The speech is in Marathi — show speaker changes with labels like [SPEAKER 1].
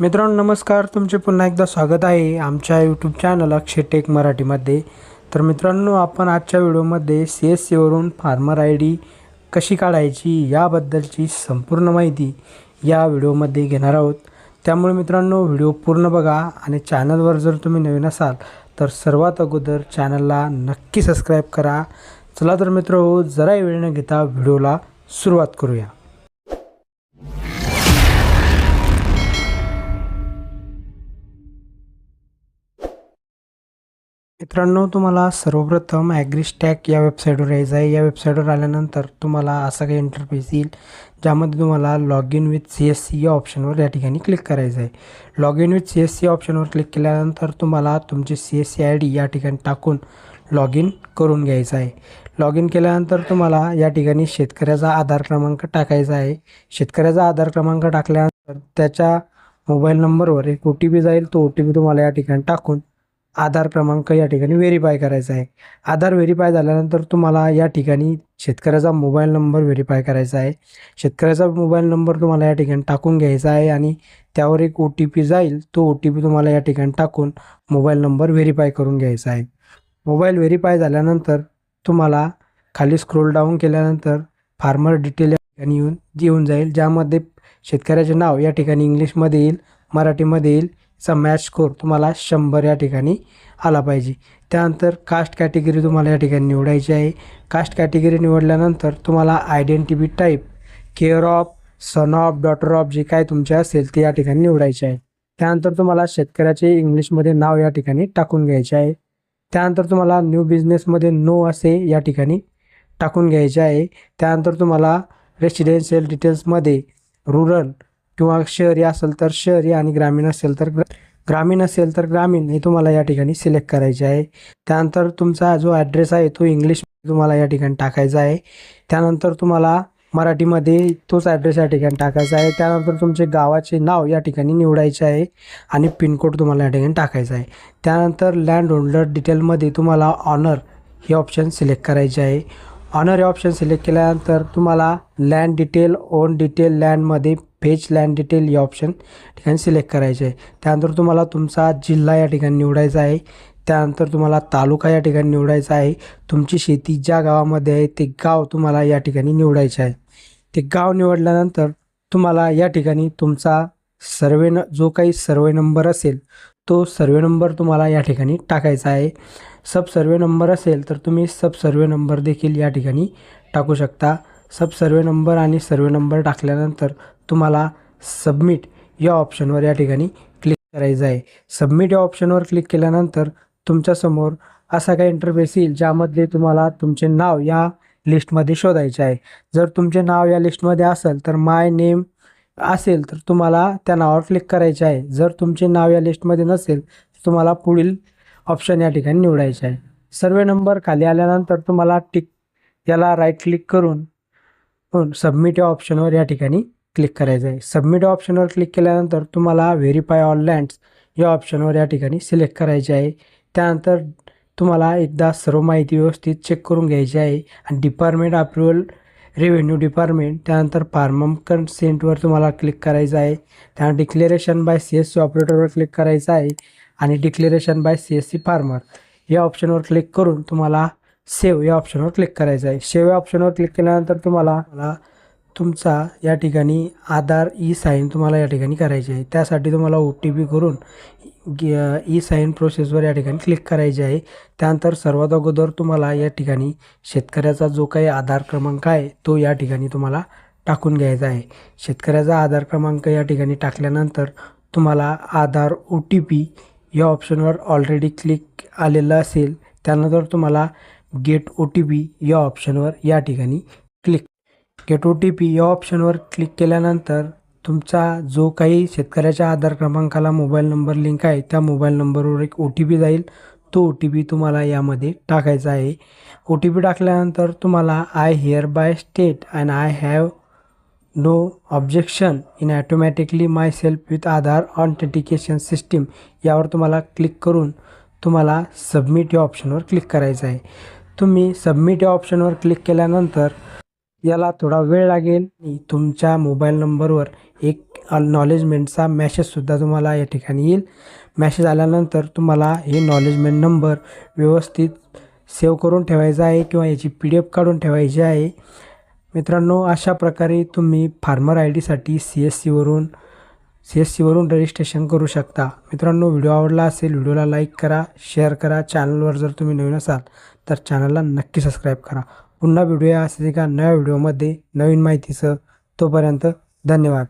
[SPEAKER 1] मित्रांनो नमस्कार. तुमचे पुन्हा एकदा स्वागत आहे आमच्या यूट्यूब चॅनल अक्षय टेक मराठीमध्ये. तर मित्रांनो आपण आजच्या व्हिडिओमध्ये सी एस सीवरून फार्मर आय डी कशी काढायची याबद्दलची संपूर्ण माहिती या व्हिडिओमध्ये घेणार आहोत. त्यामुळे मित्रांनो व्हिडिओ पूर्ण बघा आणि चॅनलवर जर तुम्ही नवीन असाल तर सर्वात अगोदर चॅनलला नक्की सबस्क्राईब करा. चला तर मित्र जराही वेळ न घेता व्हिडिओला सुरुवात करूया. मित्रांनो तुम्हाला सर्वप्रथम ॲग्रीस्टॅक या वेबसाईटवर यायचं आहे. या वेबसाईटवर आल्यानंतर तुम्हाला असा काही इंटरफेस येईल ज्यामध्ये तुम्हाला log in with C S C या ऑप्शनवर या ठिकाणी क्लिक करायचं आहे. Log in with C S C ऑप्शनवर क्लिक केल्यानंतर तुम्हाला तुमची C S C I D या ठिकाणी टाकून लॉग इन करून घ्यायचं आहे. लॉग इन केल्यानंतर तुम्हाला या ठिकाणी शेतकऱ्याचा आधार क्रमांक टाकायचा आहे. शेतकऱ्याचा आधार क्रमांक टाकल्यानंतर त्याच्या मोबाईल नंबरवर एक ओ टी पी जाईल. तो ओ टी पी तुम्हाला या ठिकाणी टाकून आधार क्रमांक या ठिकाणी व्हेरीफाय करायचा आहे. आधार व्हेरीफाय झाल्यानंतर तुम्हाला या ठिकाणी शेतकऱ्याचा मोबाईल नंबर व्हेरीफाय करायचा आहे. शेतकऱ्याचा मोबाईल नंबर तुम्हाला या ठिकाणी टाकून घ्यायचा आहे आणि त्यावर एक ओ टी पी जाईल. तो ओ टी पी तुम्हाला या ठिकाणी टाकून मोबाईल नंबर व्हेरीफाय करून घ्यायचा आहे. मोबाईल व्हेरीफाय झाल्यानंतर तुम्हाला खाली स्क्रोल डाऊन केल्यानंतर फार्मर डिटेल या ठिकाणी येऊन येऊन जाईल ज्यामध्ये शेतकऱ्याचे नाव या ठिकाणी इंग्लिशमध्ये येईल मराठीमध्ये येईल. चा मॅच स्कोर तुम्हाला शंभर या ठिकाणी आला पाहिजे. त्यानंतर कास्ट कॅटेगरी तुम्हाला या ठिकाणी निवडायची आहे. कास्ट कॅटेगरी निवडल्यानंतर तुम्हाला identity type care of son of daughter of जे काय तुमचे असेल ते या ठिकाणी निवडायचे आहे. त्यानंतर तुम्हाला शेतकऱ्याचे इंग्लिशमध्ये नाव या ठिकाणी टाकून घ्यायचे आहे. त्यानंतर तुम्हाला न्यू बिझनेसमध्ये नो असे या ठिकाणी टाकून घ्यायचे आहे. त्यानंतर तुम्हाला रेसिडेन्शियल डिटेल्समध्ये रुरल किंवा शहरी असेल तर शहरी आणि ग्रामीण असेल तर ग्रामीण असेल तर ग्रामीण हे तुम्हाला या ठिकाणी सिलेक्ट करायचे आहे. त्यानंतर तुमचा जो ॲड्रेस आहे तो इंग्लिश तुम्हाला या ठिकाणी टाकायचा आहे. त्यानंतर तुम्हाला मराठीमध्ये तोच ॲड्रेस या ठिकाणी टाकायचा आहे. त्यानंतर तुमचे गावाचे नाव या ठिकाणी निवडायचे आहे आणि पिनकोड तुम्हाला या ठिकाणी टाकायचा आहे. त्यानंतर लँड होल्डर डिटेलमध्ये तुम्हाला ऑनर हे ऑप्शन सिलेक्ट करायचे आहे. ऑनर हे ऑप्शन सिलेक्ट केल्यानंतर तुम्हाला लँड डिटेल ओन डिटेल लँडमध्ये पेज लँड डिटेल या ऑप्शन ठिकाणी सिलेक्ट करायचे आहे. त्यानंतर तुम्हाला तुमचा जिल्हा या ठिकाणी निवडायचा आहे. त्यानंतर तुम्हाला तालुका या ठिकाणी निवडायचा आहे. तुमची शेती ज्या गावामध्ये आहे ते गाव तुम्हाला या ठिकाणी निवडायचे आहे. ते गाव निवडल्यानंतर तुम्हाला या ठिकाणी तुमचा सर्वे न जो काही सर्वे नंबर असेल तो सर्वे नंबर तुम्हाला या ठिकाणी टाकायचा आहे. सब सर्वे नंबर असेल तर तुम्ही सब सर्वे नंबर देखील या ठिकाणी टाकू शकता. सब सर्वे नंबर आणि सर्वे नंबर टाकल्यानंतर तुम्हाला सबमिट या ऑप्शनवर या ठिकाणी क्लिक करायचं आहे. सबमिट या ऑप्शनवर क्लिक केल्यानंतर तुमच्यासमोर असा काही इंटरफेस येईल ज्यामध्ये तुम्हाला तुमचे नाव या लिस्टमध्ये शोधायचे आहे. जर तुमचे नाव या लिस्टमध्ये असेल तर माय नेम असेल तर तुम्हाला त्या नावावर क्लिक करायचे आहे. जर तुमचे नाव या लिस्टमध्ये नसेल तर तुम्हाला पुढील ऑप्शन या ठिकाणी निवडायचे आहे. सर्वे नंबर खाली आल्यानंतर तुम्हाला टिक याला राईट क्लिक करून सबमिट या ऑप्शनवर या ठिकाणी क्लिक करायचं आहे. सबमिट ऑप्शनवर क्लिक केल्यानंतर तुम्हाला व्हेरीफाय ऑल लँड्स या ऑप्शनवर या ठिकाणी सिलेक्ट करायचे आहे. त्यानंतर तुम्हाला एकदा सर्व माहिती व्यवस्थित चेक करून घ्यायची आहे. आणि डिपार्टमेंट अप्रुव्हल रेव्हेन्यू डिपार्टमेंट त्यानंतर फार्मम कन्सेंटवर तुम्हाला क्लिक करायचं आहे. त्यानंतर declaration by C S C ऑपरेटरवर click करायचं आहे. आणि declaration by C S C farmer या ऑप्शनवर क्लिक करून तुम्हाला सेव्ह या ऑप्शनवर क्लिक करायचं आहे. सेव्ह या ऑप्शनवर क्लिक केल्यानंतर तुम्हाला तुमचा या ठिकाणी आधार ई साईन तुम्हाला या ठिकाणी करायचे आहे. त्यासाठी तुम्हाला ओ टी पी करून ई साईन प्रोसेसवर या ठिकाणी क्लिक करायचे आहे. त्यानंतर सर्वात अगोदर तुम्हाला या ठिकाणी शेतकऱ्याचा जो काही आधार क्रमांक आहे तो या ठिकाणी तुम्हाला टाकून घ्यायचा आहे. शेतकऱ्याचा आधार क्रमांक या ठिकाणी टाकल्यानंतर तुम्हाला आधार ओ टी पी या ऑप्शनवर ऑलरेडी क्लिक आलेलं असेल त्यानंतर तुम्हाला गेट ओ टी पी या ऑप्शनवर या ठिकाणी गेट ओ टी पी या ऑप्शनवर क्लिक केल्यानंतर तुमचा जो काही शेतकऱ्याच्या आधार क्रमांकाला मोबाईल नंबर लिंक आहे त्या मोबाईल नंबरवर एक ओ टी पी जाईल. तो ओ टी पी तुम्हाला यामध्ये टाकायचा आहे. ओ टी पी टाकल्यानंतर तुम्हाला I hereby state and I have no objection in automatically myself with Aadhaar authentication system यावर तुम्हाला क्लिक करून तुम्हाला सबमिट या ऑप्शनवर क्लिक करायचं आहे. तुम्ही सबमिट या ऑप्शनवर क्लिक केल्यानंतर याला थोडा वेळ लागेल. तुमच्या मोबाईल नंबरवर एक नॉलेजमेंटचा मॅसेजसुद्धा तुम्हाला या ठिकाणी येईल. मॅसेज आल्यानंतर तुम्हाला हे नॉलेजमेंट नंबर व्यवस्थित सेव्ह करून ठेवायचा आहे किंवा याची पी डी एफ काढून ठेवायची आहे. मित्रांनो अशा प्रकारे तुम्ही फार्मर आय डीसाठी सी एस सीवरून सी एस सीवरून रजिस्ट्रेशन करू शकता. मित्रांनो व्हिडिओ आवडला असेल व्हिडिओला लाईक करा शेअर करा. चॅनलवर जर तुम्ही नवीन असाल तर चॅनलला नक्की सबस्क्राईब करा. पुन्हा व्हिडिओ असेल एका नव्या व्हिडिओमध्ये. नवीन माहितीसह तोपर्यंत धन्यवाद.